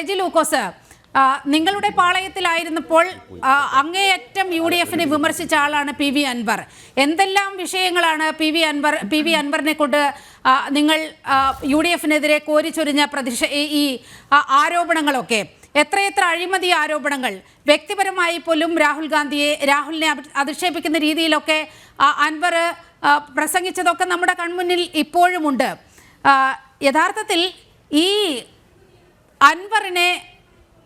റെജി ലൂക്കോസ് നിങ്ങളുടെ പാളയത്തിലായിരുന്നപ്പോൾ അങ്ങേയറ്റം U D എഫിനെ വിമർശിച്ച ആളാണ് പി വി അൻവർ. എന്തെല്ലാം വിഷയങ്ങളാണ് P V Anwar P V അൻവറിനെ കൊണ്ട് നിങ്ങൾ യു ഡി എഫിനെതിരെ കോരിച്ചൊരിഞ്ഞ പ്രതിഷ ഈ- ആരോപണങ്ങളൊക്കെ? എത്രയെത്ര അഴിമതി ആരോപണങ്ങൾ? വ്യക്തിപരമായി പോലും രാഹുൽ ഗാന്ധിയെ രാഹുലിനെ അധിക്ഷേപിക്കുന്ന രീതിയിലൊക്കെ അൻവർ പ്രസംഗിച്ചതൊക്കെ നമ്മുടെ കൺമുന്നിൽ ഇപ്പോഴുമുണ്ട്. യഥാർത്ഥത്തിൽ ഈ അൻവറിനെ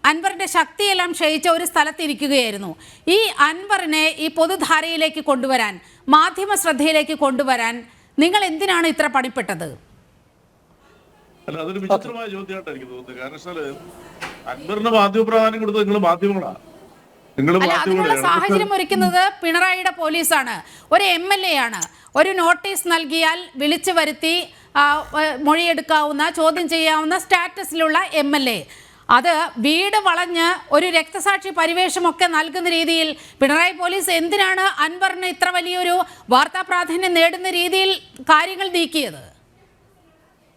അൻവറിന്റെ ശക്തിയെല്ലാം ക്ഷയിച്ച ഒരു സ്ഥലത്തിരിക്കുകയായിരുന്നു. ഈ അൻവറിനെ ഈ പൊതുധാരയിലേക്ക് കൊണ്ടുവരാൻ മാധ്യമ ശ്രദ്ധയിലേക്ക് കൊണ്ടുവരാൻ നിങ്ങൾ എന്തിനാണ് ഇത്ര പണിപ്പെട്ടത്? അല്ല അതൊരു വിചിത്രമായ ചോദ്യമായിട്ട് എനിക്ക് തോന്നുന്നത്. കാരണം വെച്ചാൽ അൻവറിന് മാധ്യമ പ്രാധാന്യം കൊടുത്തത് നിങ്ങൾ മാധ്യമങ്ങളാ. അതിനുള്ള സാഹചര്യം ഒരുക്കുന്നത് പിണറായിയുടെ പോലീസാണ്. ഒരു എം എൽ എ ആണ്. ഒരു നോട്ടീസ് നൽകിയാൽ വിളിച്ചു വരുത്തി മൊഴിയെടുക്കാവുന്ന ചോദ്യം ചെയ്യാവുന്ന സ്റ്റാറ്റസിലുള്ള എം എൽ എ. അത് വീട് വളഞ്ഞ് ഒരു രക്തസാക്ഷി പരിവേഷമൊക്കെ നൽകുന്ന രീതിയിൽ പിണറായി പോലീസ് എന്തിനാണ് അൻവറിന് ഇത്ര വലിയൊരു വാർത്താ പ്രാധാന്യം നേടുന്ന രീതിയിൽ കാര്യങ്ങൾ നീക്കിയത്?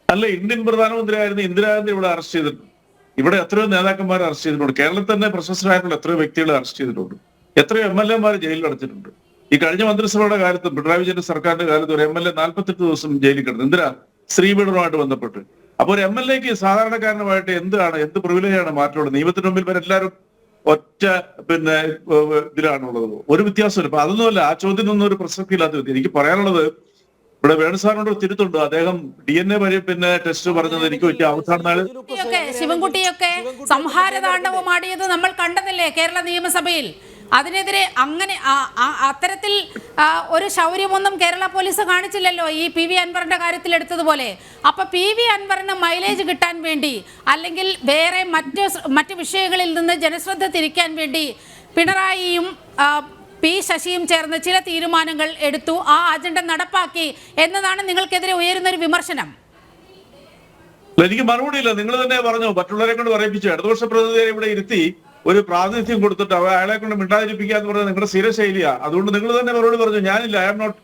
അല്ല ഇന്ത്യൻ പ്രധാനമന്ത്രിയായിരുന്നു ഇന്ദിരാഗാന്ധി ഇവിടെ അറസ്റ്റ് ചെയ്തിട്ടുണ്ട്. ഇവിടെ എത്രയോ നേതാക്കന്മാരെ അറസ്റ്റ് ചെയ്തിട്ടുണ്ട്. കേരളത്തിൽ തന്നെ പ്രശസ്തരായിട്ടുള്ള എത്രയോ വ്യക്തികളെ അറസ്റ്റ് ചെയ്തിട്ടുണ്ട്. എത്രയോ എം എൽ എമാർ ജയിലിൽ അടച്ചിട്ടുണ്ട്. ഈ കഴിഞ്ഞ മന്ത്രിസഭയുടെ കാലത്ത് പിണറായി വിജയന്റെ സർക്കാരിന്റെ കാലത്ത് ഒരു എം എൽ എ നാൽപ്പത്തെട്ട് ദിവസം ജയിലിൽ കിടന്നു. എന്തിനാ? സ്ത്രീപീഡനവുമായിട്ട് ബന്ധപ്പെട്ട്. അപ്പൊ ഒരു എം എൽ എക്ക് സാധാരണക്കാരനുമായിട്ട് എന്താണ് എന്ത് പ്രിവിലേജാണ് മാറ്റമുള്ളത് നിയമത്തിന് മുമ്പിൽ വരെ എല്ലാവരും ഒറ്റ പിന്നെ ഇതിലാണുള്ളത്. ഒരു വ്യത്യാസമില്ല അപ്പൊ അതൊന്നുമല്ല ആ ചോദ്യം ഒന്നും ഒരു പ്രസക്തിയില്ലാത്ത വ്യക്തി. എനിക്ക് പറയാനുള്ളത് ഇവിടെ വേണുസാറിനോട് സാറിനോട് തിരുത്തുണ്ട്. അദ്ദേഹം ഡി എൻ എ വരെ പിന്നെ ടെസ്റ്റ് പറഞ്ഞത് എനിക്ക് പറ്റിയ അവസാന ശിവൻകുട്ടിയൊക്കെ സംഹാരതാണ്ഡവമാടിയത് നമ്മൾ കണ്ടതല്ലേ കേരള നിയമസഭയിൽ? അതിനെതിരെ അങ്ങനെ അത്തരത്തിൽ ഒരു ശൗര്യമൊന്നും കേരള പോലീസ് കാണിച്ചില്ലല്ലോ ഈ പി വി അൻവറിന്റെ കാര്യത്തിൽ എടുത്തതുപോലെ. അപ്പൊ പി വി അൻവറിന് മൈലേജ് കിട്ടാൻ വേണ്ടി അല്ലെങ്കിൽ വേറെ മറ്റ് മറ്റ് വിഷയങ്ങളിൽ നിന്ന് ജനശ്രദ്ധ തിരിക്കാൻ വേണ്ടി പിണറായിയും പി ശശിയും ചേർന്ന് ചില തീരുമാനങ്ങൾ എടുത്തു ആ അജണ്ട നടപ്പാക്കി എന്നതാണ് നിങ്ങൾക്കെതിരെ ഉയരുന്ന ഒരു വിമർശനം എനിക്ക് മറുപടിയില്ല. നിങ്ങൾ തന്നെ പറഞ്ഞു മറ്റുള്ളവരെ കൊണ്ട് പറയിപ്പിച്ചു. ഇടതുപക്ഷ പ്രതിനിധിയെ ഇവിടെ ഇരുത്തി ഒരു പ്രാതിനിധ്യം കൊടുത്തിട്ട് അവ അയാളെ കൊണ്ട് മിണ്ടാതിരിപ്പിക്കുക എന്ന് പറഞ്ഞത് നിങ്ങളുടെ സ്ഥിര ശൈലിയാ. അതുകൊണ്ട് നിങ്ങൾ തന്നെ മറുപടി പറഞ്ഞു ഞാനില്ല ഐ എം നോട്ട്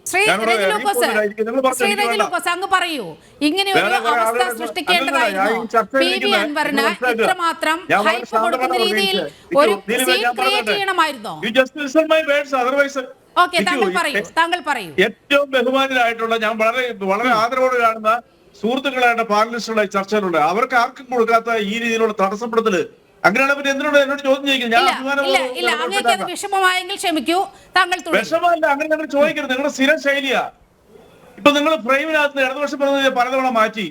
അങ്ങ് പറയൂ. ഇങ്ങനെ ഒരു അവസ്ഥ സൃഷ്ടിക്കേണ്ടതായിരുന്നു. ഇത്രമാത്രം ഹൈപ്പ് കൊടുക്കുന്ന രീതിയിൽ ഒരു സീൻ ക്രിയേറ്റ്. ചെയ്യണമായിരുന്നോ? My words, otherwise- താങ്കൾ പറയൂ താങ്കൾ പറയൂ. ഏറ്റവും ബഹുമാനരായിട്ടുള്ള ഞാൻ വളരെ വളരെ ആദരവോട് കാണുന്ന സുഹൃത്തുക്കളായിട്ട് പാനലിസ്റ്റുകളായി ചർച്ചയിലുണ്ട്. അവർക്ക് ആർക്കും കൊടുക്കാത്ത ഈ രീതിയിലുള്ള തടസ്സപ്പെടുത്തൽ അങ്ങനെയാണ് പിന്നെ എന്തിനോട് എന്നോട് ചോദ്യം ചോദിക്കുന്നത്? വിഷമമായെങ്കിൽ ക്ഷമിക്കൂ. താങ്കൾ തുടരും. വിഷമല്ല അങ്ങനെ നിങ്ങൾ ചോദിക്കരുത്. നിങ്ങളുടെ സ്ഥിരം ശൈലിയാ. ഇപ്പൊ നിങ്ങൾ ഫ്രെയിമിനകത്ത് ഇടതുപക്ഷം പ്രതിനിധിയെ പലതവണ മാറ്റി.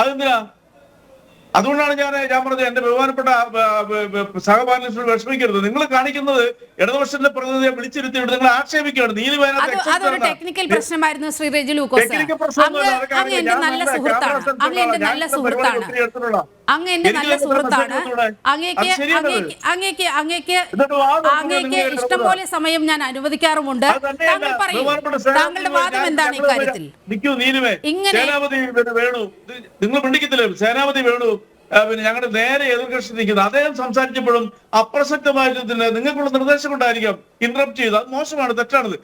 അതെന്തിനാ? അതുകൊണ്ടാണ് ഞാൻ ഞാൻ പറഞ്ഞത് എന്റെ ബഹുമാനപ്പെട്ട സഹപാലനത്തോട് വിഷമിക്കരുത്. നിങ്ങൾ കാണിക്കുന്നത് ഇടതുപക്ഷത്തിന്റെ പ്രതിനിധിയെ വിളിച്ചിരുത്തിയിട്ട് നിങ്ങൾ ആക്ഷേപിക്കുകയാണ്. നീതി അത് അതൊരു ടെക്നിക്കൽ പ്രശ്നമായിരുന്നു ശ്രീ റെജി ലൂക്കോസ്. അങ്ങ്. എന്റെ നല്ല സുഹൃത്താണ്. അങ്ങ് എന്റെ നല്ല സുഹൃത്താണ്. അങ്ങ് എന്റെ നല്ല സുഹൃത്താണ്? അങ്ങേക്ക്. അങ്ങേക്ക് അങ്ങേക്ക് അങ്ങേക്ക് എന്നിട്ട് അങ്ങേക്ക് നിങ്ങൾ ഇഷ്ടം പോലെ സമയം ഞാൻ അനുവദിക്കാറുമുണ്ട്. താങ്കൾ പറയൂ. താങ്കളുടെ വാദം എന്താണ് ഇക്കാര്യത്തിൽ ഇങ്ങനെ- നിങ്ങൾ പിണ്ടിക്കത്തില്ലേ സേനാപതി വേണു. പിന്നെ ഞങ്ങളുടെ നേരെ എതിർകക്ഷി നിൽക്കുന്നത് അദ്ദേഹം സംസാരിച്ചപ്പോഴും അപ്രസക്തമായിട്ട് തന്നെ നിങ്ങൾക്കുള്ള നിർദ്ദേശം കൊണ്ടായിരിക്കാം ഇന്ററപ്റ്റ് ചെയ്ത്. അത് മോശമാണ് തെറ്റാണത്.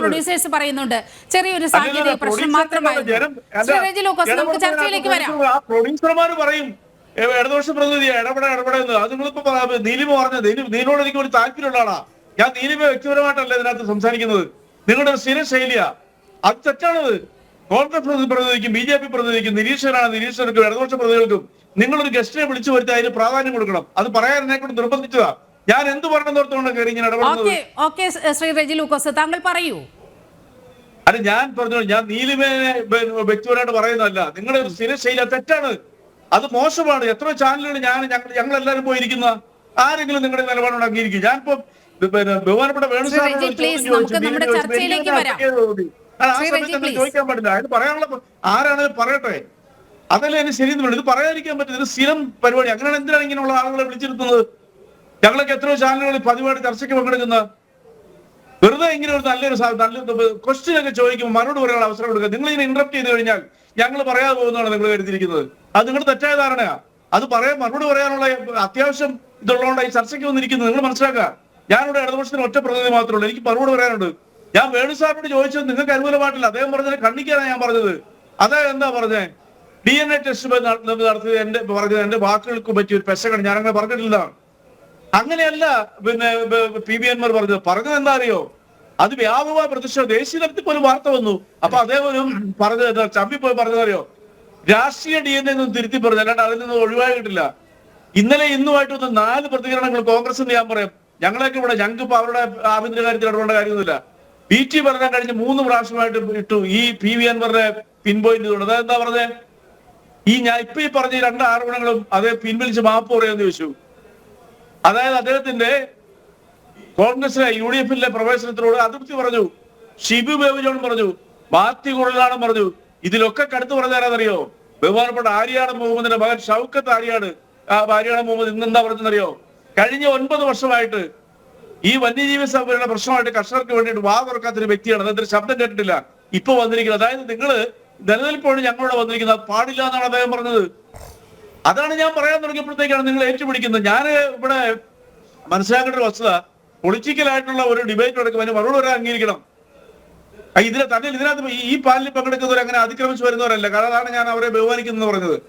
പ്രൊഡ്യൂസേഴ്സ് പറയുന്നുണ്ട്. ചെറിയൊരു സാങ്കേതിക പ്രശ്നം മാത്രമായിരുന്നു. ആ പ്രൊഡ്യൂസർമാർ പറയും ഇടതുപക്ഷ പ്രതിനിധിയാ ഇടപെടാ ഇടപെടുന്നത് അത് നിങ്ങളിപ്പോ നീലിമ പറഞ്ഞത് നീലിനോട് എനിക്ക് ഒരു താല്പര്യമുള്ള ആളാ. ഞാൻ നീലിമ വ്യക്തിപരമായിട്ടല്ല ഇതിനകത്ത് സംസാരിക്കുന്നത്. നിങ്ങളുടെ സ്ഥിര ശൈലിയാ. അത് തെറ്റാണത്. കോൺഗ്രസ് പ്രതി- പ്രതിനിധിക്കും ബി ജെ പി പ്രതിനിധിക്കും നിരീക്ഷകരാണ് നിരീക്ഷകർക്കും ഇടതുപക്ഷ പ്രതിനിധികൾക്കും നിങ്ങളൊരു ഗസ്റ്റിനെ വിളിച്ചു വരുത്തി അതിന് പ്രാധാന്യം കൊടുക്കണം. അത് പറയാൻ എന്നെ കൊണ്ട് നിർബന്ധിച്ചതാ. ഞാൻ എന്ത് പറഞ്ഞോർത്തോണ്ട് കയറി ഇങ്ങനെ ഇടപെടുന്നത്? ശ്രീ റെജി ലൂക്കോസ് താങ്കൾ പറയൂ. അല്ല ഞാൻ പറഞ്ഞു ഞാൻ നീലിമേനെ വ്യക്തിപരമായിട്ട് പറയുന്നതല്ല. നിങ്ങളുടെ സ്ഥിരശൈല തെറ്റാണ്. അത് മോശമാണ്. എത്ര ചാനലുകൾ ഞാൻ ഞങ്ങൾ ഞങ്ങൾ എല്ലാവരും പോയിരിക്കുന്ന ആരെങ്കിലും നിങ്ങളുടെ നിലപാടോട് അംഗീകരിക്കും ഞാനിപ്പോ പിന്നെ ബഹുമാനപ്പെട്ട വേണു സാറിനോട് ചോദ്യം ചോദിച്ചു. അല്ല, ആ സമയത്ത്. ചോദിക്കാൻ പാടില്ല. ഇത് പറയാനുള്ള ആരാണെങ്കിലും പറയട്ടെ. അതല്ലേ എന്നെ ശരിയെന്ന് വേണം ഇത് പറയാതിരിക്കാൻ പറ്റില്ല. ഇത് സ്ഥിരം പരിപാടി. അങ്ങനെയാണ് എന്തിനാണ് ഇങ്ങനെയുള്ള ആളുകളെ വിളിച്ചിരുത്തുന്നത്? ഞങ്ങളൊക്കെ എത്രയോ ചാനലുകളിൽ പതിവായിട്ട് ചർച്ചയ്ക്ക് പങ്കെടുക്കുന്ന വെറുതെ ഇങ്ങനെ ഒരു നല്ലൊരു സാ- നല്ല ക്വസ്റ്റ്യൻ ഒക്കെ ചോദിക്കുമ്പോൾ മറുപടി പറയാനുള്ള അവസരം കൊടുക്കുക. നിങ്ങൾ ഇങ്ങനെ ഇന്ററപ്റ്റ് ചെയ്ത് കഴിഞ്ഞാൽ ഞങ്ങൾ പറയാതെ പോകുന്നതാണ് നിങ്ങൾ കരുതിയിരിക്കുന്നത്. അത് നിങ്ങളുടെ തെറ്റായ ധാരണയാ. അത് പറയാൻ മറുപടി പറയാനുള്ള അത്യാവശ്യം ഇതുള്ളതുകൊണ്ട് ഈ ചർച്ചയ്ക്ക് വന്നിരിക്കുന്നത്. നിങ്ങൾ മനസ്സിലാക്കുക. ഞാനിവിടെ ഇടതുപക്ഷത്തിന് ഒറ്റ പ്രതിനിധി മാത്രമേ ഉള്ളൂ. എനിക്ക് മറുപടി പറയാനുണ്ട്. ഞാൻ വേണു സാറിനോട് ചോദിച്ചത് നിങ്ങൾക്ക് അനുകൂലമായിട്ടില്ല. അദ്ദേഹം പറഞ്ഞത് കണ്ണിക്കാനാണ് ഞാൻ പറഞ്ഞത്. അദ്ദേഹം എന്താ പറഞ്ഞേ? ഡി എൻ എ ടെസ്റ്റ് നടത്തിയത് എന്റെ പറഞ്ഞത് എന്റെ വാക്കുകൾക്ക് പറ്റിയ ഒരു പെശകാണ്. ഞാൻ അങ്ങനെ പറഞ്ഞിട്ടില്ല. അങ്ങനെയല്ല പിന്നെ പി ബി എൻമാർ പറഞ്ഞത്. പറഞ്ഞത് എന്താ അറിയോ അത് വ്യാപകമായ പ്രതിഷേധം. ദേശീയ തലത്തിൽ പോലും വാർത്ത വന്നു. അപ്പൊ അദ്ദേഹം ഒരു പറഞ്ഞത് എന്താ? ചമ്പി പോയി പറഞ്ഞതറിയോ രാഷ്ട്രീയ ഡി എൻ എ ഒന്നും തിരുത്തി പറഞ്ഞു അല്ലാണ്ട് അതിൽ നിന്ന് ഒഴിവായിട്ടില്ല. ഇന്നലെ ഇന്നുമായിട്ട് വന്ന നാല് പ്രതികരണങ്ങൾ കോൺഗ്രസിന് ഞാൻ പറയാം. ഞങ്ങളൊക്കെ ഇവിടെ ഞങ്ങൾക്ക് ഇപ്പൊ അവരുടെ ആഭ്യന്തര കാര്യത്തിൽ ഇടപെടേണ്ട കാര്യമൊന്നുമില്ല. ബി ടി ഭരണം കഴിഞ്ഞ് മൂന്ന് പ്രാവശ്യമായിട്ട് ഇട്ടു. ഈ പി വി അൻവറിന്റെ പിൻപോയിന്റ് അതായത് എന്താ പറഞ്ഞേ? ഈ ഞാൻ ഇപ്പൊ ഈ പറഞ്ഞ രണ്ട് ആരോപണങ്ങളും അത് പിൻവലിച്ച് മാപ്പ് പറയാന്ന് ചോദിച്ചു. അതായത് അദ്ദേഹത്തിന്റെ കോൺഗ്രസിലെ യു ഡി എഫിലെ പ്രവേശനത്തിനോട് അതൃപ്തി പറഞ്ഞു. ഷിബു ബേബു ജോൺ പറഞ്ഞു. മാത്യു കുറലാണെന്ന് പറഞ്ഞു. ഇതിലൊക്കെ കടുത്തു പറഞ്ഞാരാന്നറിയോ ബഹുമാനപ്പെട്ട ആര്യാട് മുഹമ്മദിന്റെ മകൻ ഷൗക്കത്ത് ആര്യാട് ആ മുഹമ്മദ് ഇന്ന് എന്താ പറഞ്ഞെന്നറിയോ കഴിഞ്ഞ ഒൻപത് വർഷമായിട്ട് ഈ വന്യജീവി സംരക്ഷണ പ്രശ്നമായിട്ട് കർഷകർക്ക് വേണ്ടിയിട്ട് വാ തുറക്കാത്ത ഒരു വ്യക്തിയാണ്. അദ്ദേഹത്തിന് ശബ്ദം കേട്ടിട്ടില്ല. ഇപ്പൊ വന്നിരിക്കുന്നത്. അതായത് നിങ്ങൾ നിലനിൽപ്പോഴും ഞങ്ങളോട് വന്നിരിക്കുന്നത്. അത് പാടില്ല എന്നാണ് അദ്ദേഹം പറഞ്ഞത്. അതാണ് ഞാൻ പറയാൻ തുടങ്ങിയപ്പോഴത്തേക്കാണ് നിങ്ങൾ ഏറ്റുപിടിക്കുന്നത്. ഞാൻ ഇവിടെ മനസ്സിലാക്കേണ്ട ഒരു വസ്തുത. പൊളിറ്റിക്കലായിട്ടുള്ള ഒരു ഡിബേറ്റ് നടക്കും അതിന് മറുപടി വരെ അംഗീകരിക്കണം. ഇതിനെ തന്നെ ഇതിനകത്ത് ഈ- പാലിൽ പങ്കെടുക്കുന്നവർ അങ്ങനെ അതിക്രമിച്ചു വരുന്നവരല്ല. കാരണം അതാണ് ഞാൻ അവരെ ബഹുമാനിക്കുന്നത് പറഞ്ഞത്.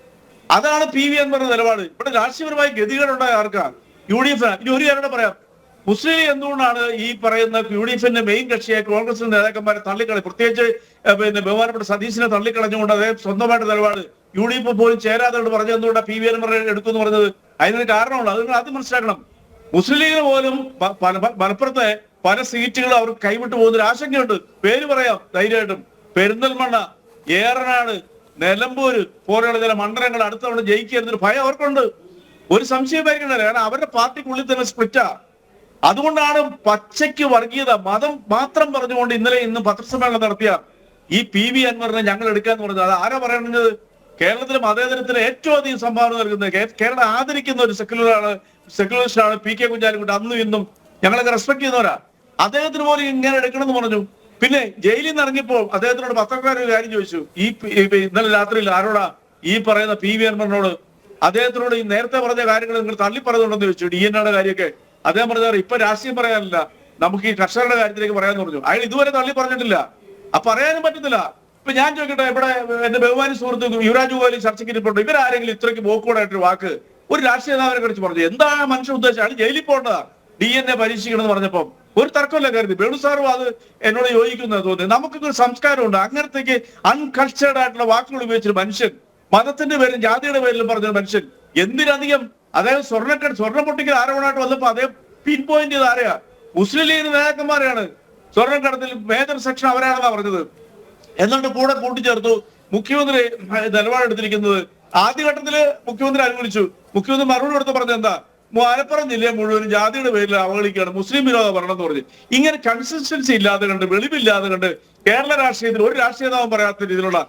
അതാണ് പി വി എന്ന് പറഞ്ഞ നിലപാട്. ഇവിടെ രാഷ്ട്രീയപരമായ ഗതികേടുണ്ടായ ആർക്കാ? U D F. ഇനി ഒരു കാര്യം പറയാം. മുസ്ലിം എന്തുകൊണ്ടാണ് ഈ പറയുന്ന യു ഡി എഫിന്റെ മെയിൻ കക്ഷിയായ കോൺഗ്രസിന്റെ നേതാക്കന്മാരെ തള്ളിക്കളി പ്രത്യേകിച്ച് പിന്നെ ബഹുമാനപ്പെട്ട സതീശിനെ തള്ളിക്കളഞ്ഞുകൊണ്ട് അദ്ദേഹം സ്വന്തമായിട്ട് നിലപാട് യു ഡി എഫ് പോലും ചേരാതെ പറഞ്ഞു എന്തുകൊണ്ടാണ് പി വി എൻ എടുക്കുമെന്ന് പറഞ്ഞത്? അതിനൊരു കാരണമുണ്ട്. അത് നിങ്ങൾ ആദ്യം മനസ്സിലാക്കണം. മുസ്ലിം ലീഗിന് പോലും മലപ്പുറത്തെ പല സീറ്റുകൾ അവർ കൈവിട്ടു പോകുന്ന ഒരു ആശങ്കയുണ്ട്. പേര് പറയാം ധൈര്യമായിട്ടും. പെരിന്തൽമണ്ണ ഏറനാട് നിലമ്പൂര് പോലെയുള്ള ചില മണ്ഡലങ്ങൾ അടുത്തവണ ജയിക്കുക എന്നൊരു ഭയം അവർക്കുണ്ട്. ഒരു സംശയം പരിഗണന കാരണം അവരുടെ പാർട്ടിക്കുള്ളിൽ തന്നെ സ്പ്ലിറ്റാ. അതുകൊണ്ടാണ് പച്ചയ്ക്ക് വർഗീയത. മതം മാത്രം പറഞ്ഞുകൊണ്ട് ഇന്നലെ ഇന്ന് പത്രസമ്മേളനം നടത്തിയ ഈ പി വി അൻവറിനെ ഞങ്ങൾ എടുക്കാന്ന് പറഞ്ഞത്. അത് ആരാ പറയുന്നത് കേരളത്തിലെ മതേതരത്തിന് ഏറ്റവും അധികം സംഭാവന നൽകുന്നത് കേരളം ആദരിക്കുന്ന ഒരു സെക്യുലറാണ് ആണ് പി കെ കുഞ്ഞാലിക്കുട്ടി. അന്നും ഇന്നും ഞങ്ങളൊക്കെ റെസ്പെക്ട് ചെയ്യുന്നവരാ. അദ്ദേഹത്തിന് പോലും ഇങ്ങനെ എടുക്കണമെന്ന് പറഞ്ഞു. പിന്നെ ജയിലിൽ നിന്ന് ഇറങ്ങിയപ്പോൾ അദ്ദേഹത്തിനോട് പത്രക്കാർ ഒരു കാര്യം ചോദിച്ചു. ഈ ഇന്നലെ രാത്രിയിൽ ആരോടാ ഈ പറയുന്ന പി വി അൻവറിനോട്? അദ്ദേഹത്തിനോട് ഈ നേരത്തെ പറഞ്ഞ കാര്യങ്ങൾ നിങ്ങൾ തള്ളി പറയുന്നുണ്ടെന്ന് ചോദിച്ചു. ഡി എൻ എയുടെ കാര്യമൊക്കെ അദ്ദേഹം പറഞ്ഞത് ഇപ്പൊ രാഷ്ട്രീയം പറയാനില്ല. നമുക്ക് ഈ കർഷകരുടെ കാര്യത്തിലേക്ക് പറയാന്ന് പറഞ്ഞു. അയാൾ ഇതുവരെ തള്ളി പറഞ്ഞിട്ടില്ല. അപ്പൊ പറയാനും പറ്റത്തില്ല. ഇപ്പൊ ഞാൻ ചോദിക്കട്ടെ ഇവിടെ എന്റെ ബഹുമാനി സുഹൃത്ത് യുവരാജ് കോഹ്ലി ചർച്ചയ്ക്ക് ഇരിപ്പുണ്ട്. ഇവരാരെങ്കിലും ഇത്രയ്ക്ക് ബോക്കോടായിട്ടൊരു വാക്ക് ഒരു രാഷ്ട്രീയ നേതാവിനെ കുറിച്ച് പറഞ്ഞു. എന്താ മനുഷ്യ ഉദ്ദേശം? അയാൾ ജയിലിൽ പോകേണ്ടതാ. ഡി എൻ എ പരീക്ഷിക്കണം എന്ന് പറഞ്ഞപ്പം ഒരു തർക്കമില്ല കരുതി ബേണു സാറും അത് എന്നോട് യോജിക്കുന്നത് തോന്നി നമുക്കൊക്കെ ഒരു സംസ്കാരമുണ്ട്. അങ്ങനത്തേക്ക് അൺകൾച്ചേർഡ് ആയിട്ടുള്ള വാക്കുകൾ ഉപയോഗിച്ചൊരു മനുഷ്യൻ മതത്തിന്റെ പേരിലും ജാതിയുടെ പേരിലും പറഞ്ഞ മനുഷ്യൻ എന്തിനധികം അതായത് സ്വർണക്കട സ്വർണ പൊട്ടിക്കൽ ആരോപണമായിട്ട് വന്നപ്പോ അദ്ദേഹം പിൻ പോയിന്റ് ചെയ്ത് ആരെയാ? മുസ്ലിം ലീഗ് നേതാക്കന്മാരെയാണ്. സ്വർണക്കടത്തിൽ മേജർ സെക്ഷൻ അവരാണെന്നാ പറഞ്ഞത്. എന്നിട്ട് കൂടെ കൂട്ടിച്ചേർത്തു മുഖ്യമന്ത്രി നിലപാടെടുത്തിരിക്കുന്നത് ആദ്യഘട്ടത്തിൽ മുഖ്യമന്ത്രി അനുകൂലിച്ചു. മുഖ്യമന്ത്രി മറുപടി കൊടുത്ത് പറഞ്ഞത് എന്താ? മലപ്പുറം ജില്ലയെ മുഴുവൻ ജാതിയുടെ പേരിൽ അവഗണിക്കുകയാണ് മുസ്ലിം വിരോധ ഭരണം എന്ന് പറഞ്ഞു. ഇങ്ങനെ കൺസിസ്റ്റൻസി ഇല്ലാതെ കണ്ട് വെളിവില്ലാതെ കണ്ട് കേരള രാഷ്ട്രീയത്തിൽ ഒരു രാഷ്ട്രീയ നേതാവും പറയാത്ത രീതിയിലുള്ള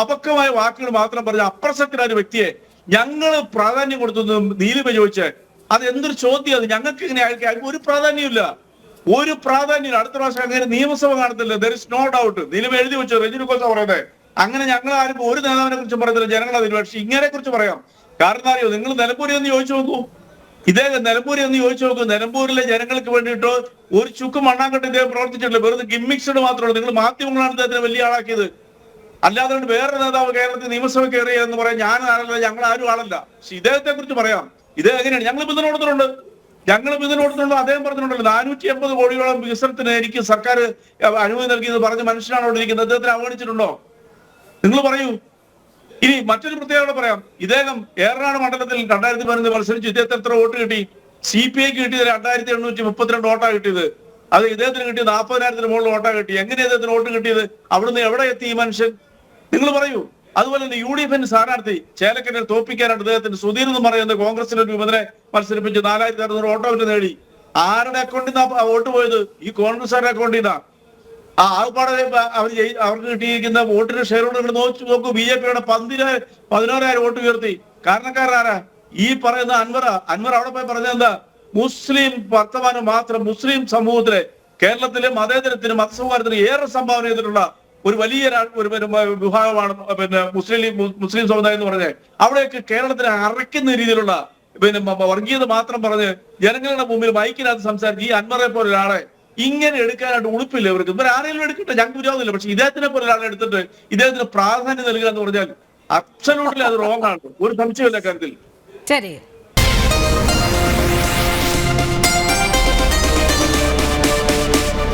അപക്വമായ വാക്കുകൾ മാത്രം പറഞ്ഞ അപ്രസക്തനായ വ്യക്തിയെ ഞങ്ങൾ പ്രാധാന്യം കൊടുത്തു നീലിമ ചോദിച്ചെ അത് എന്തൊരു ചോദ്യം അത്? ഞങ്ങൾക്ക് ഇങ്ങനെ അയാൾക്ക് ഒരു പ്രാധാന്യമില്ല ഒരു പ്രാധാന്യം അടുത്ത പ്രാവശ്യം അങ്ങനെ നിയമസഭ കാണത്തില്ല. There is no doubt Neelima എഴുതി വെച്ചു. രജനി കോസ പറയുന്നത് അങ്ങനെ ഞങ്ങൾ ആരും ഒരു നേതാവിനെ കുറിച്ച് പറയത്തില്ല. ജനങ്ങൾ അതിന് പക്ഷെ ഇങ്ങനെ കുറിച്ച് പറയാം. കാരണം അറിയോ? നിങ്ങൾ നിലമ്പൂരി ഒന്ന് ചോദിച്ചു നോക്കൂ. ഇതേ നിലമ്പൂരി ഒന്ന് ചോദിച്ചു നോക്കൂ. നിലമ്പൂരിലെ ജനങ്ങൾക്ക് വേണ്ടിയിട്ട് ഒരു ചുക്ക് മണ്ണാങ്കട്ട് ഇദ്ദേഹം പ്രവർത്തിച്ചിട്ടില്ല. വെറുതെ ഗിമ്മിക്സ്ഡ് മാത്രമാണ് നിങ്ങൾ മാധ്യമങ്ങളാണ് ഇദ്ദേഹത്തിന് വലിയ ആളാക്കിയത്. അല്ലാതെ വേറെ നേതാവ് കേരളത്തിൽ നിയമസഭ കയറി എന്ന് പറയാൻ ഞാൻ ആരല്ല ഞങ്ങൾ ആരും ആളല്ല. പക്ഷെ ഇദ്ദേഹത്തെ കുറിച്ച് പറയാം. ഇത് എങ്ങനെയാണ്? ഞങ്ങൾ ഇതിന് കൊടുത്തിട്ടുണ്ട് ഞങ്ങൾ ഇതിന് കൊടുത്തിട്ടുണ്ട് അദ്ദേഹം പറഞ്ഞിട്ടുണ്ടല്ലോ നാനൂറ്റി എൺപത് കോടിയോളം വികസനത്തിന് എനിക്ക് സർക്കാർ അനുമതി നൽകിയെന്ന് പറഞ്ഞ മനുഷ്യനാണ് അവിടെ ഇരിക്കുന്നത്. അദ്ദേഹത്തിന് അവഗണിച്ചിട്ടുണ്ടോ? നിങ്ങൾ പറയൂ. ഇനി മറ്റൊരു പ്രത്യേകത പറയാം. ഇദ്ദേഹം ഏറനാട് മണ്ഡലത്തിൽ രണ്ടായിരത്തി പതിനൊന്ന് മത്സരിച്ച് ഇദ്ദേഹത്തിന് എത്ര വോട്ട് കിട്ടി? സി പി ഐക്ക് കിട്ടിയത് രണ്ടായിരത്തി എണ്ണൂറ്റി മുപ്പത്തിരണ്ട് വോട്ടാ കിട്ടിയത്. അത് ഇദ്ദേഹത്തിന് കിട്ടിയത് നാൽപ്പതിനായിരത്തിന് മുകളിൽ വോട്ടാ കിട്ടി. എങ്ങനെ ഇദ്ദേഹത്തിന് വോട്ട് കിട്ടിയത്? അവിടുന്ന് എവിടെ എത്തി ഈ മനുഷ്യൻ? നിങ്ങൾ പറയൂ. അതുപോലെ തന്നെ യു ഡി എഫിന്റെ സ്ഥാനാർത്ഥി ചേലക്കനെ തോപ്പിക്കാനായിട്ട് അദ്ദേഹത്തിന്റെ സുധീർ എന്ന് പറയുന്ന കോൺഗ്രസിന്റെ ഒരു വിമതനെ മത്സരിപ്പിച്ച് നാലായിരത്തി അറുന്നൂറ് വോട്ടോ അവർ നേടി. ആരുടെ അക്കൗണ്ടിൽ നിന്നാ വോട്ട് പോയത്? ഈ കോൺഗ്രസുകാരുടെ അക്കൗണ്ടിൽ നിന്നാ. ആ ആൾപ്പാടെ അവർ അവർക്ക് കിട്ടിയിരിക്കുന്ന വോട്ടിന്റെ ഷെയർ നിങ്ങൾ നോക്കി നോക്കൂ. ബി ജെ പിയുടെ പന്തിനായിരം പതിനോരായിരം വോട്ട് ഉയർത്തി. കാരണക്കാരാരാ ഈ പറയുന്ന അൻവർ അൻവർ അവിടെ പോയി പറഞ്ഞത് എന്താ? മുസ്ലിം വർത്തമാനം മാത്രം മുസ്ലിം സമൂഹത്തിലെ കേരളത്തിലെ മതേതരത്തിന് മതസമൂഹത്തിന് ഏറെ സംഭാവന ചെയ്തിട്ടുള്ള ഒരു വലിയ ഒരു വിഭാഗമാണ് പിന്നെ മുസ്ലിം ലീഗ് മുസ്ലിം സമുദായം എന്ന് പറഞ്ഞ് അവിടെയൊക്കെ കേരളത്തിനെ അറയ്ക്കുന്ന രീതിയിലുള്ള പിന്നെ വർഗീയത മാത്രം പറഞ്ഞ് ജനങ്ങളുടെ മുമ്പിൽ മൈക്കിനകത്ത് സംസാരിച്ച് ഈ അൻവറെ പോലെ ഒരാളെ ഇങ്ങനെ എടുക്കാനായിട്ട് ഉളുപ്പില്ല ഇവർക്ക്. ഇവർ ആരെങ്കിലും എടുക്കട്ടെ? ഞങ്ങൾക്ക് വിരോധമില്ല പക്ഷെ ഇദ്ദേഹത്തിനെ പോലെ ഒരാളെ എടുത്തിട്ട് ഇദ്ദേഹത്തിന് പ്രാധാന്യം നൽകുക എന്ന് പറഞ്ഞാൽ അബ്സലൂട്ടിൽ അത് റോങ് ആണ്. ഒരു സംശയമില്ല കാര്യത്തിൽ. ശരി.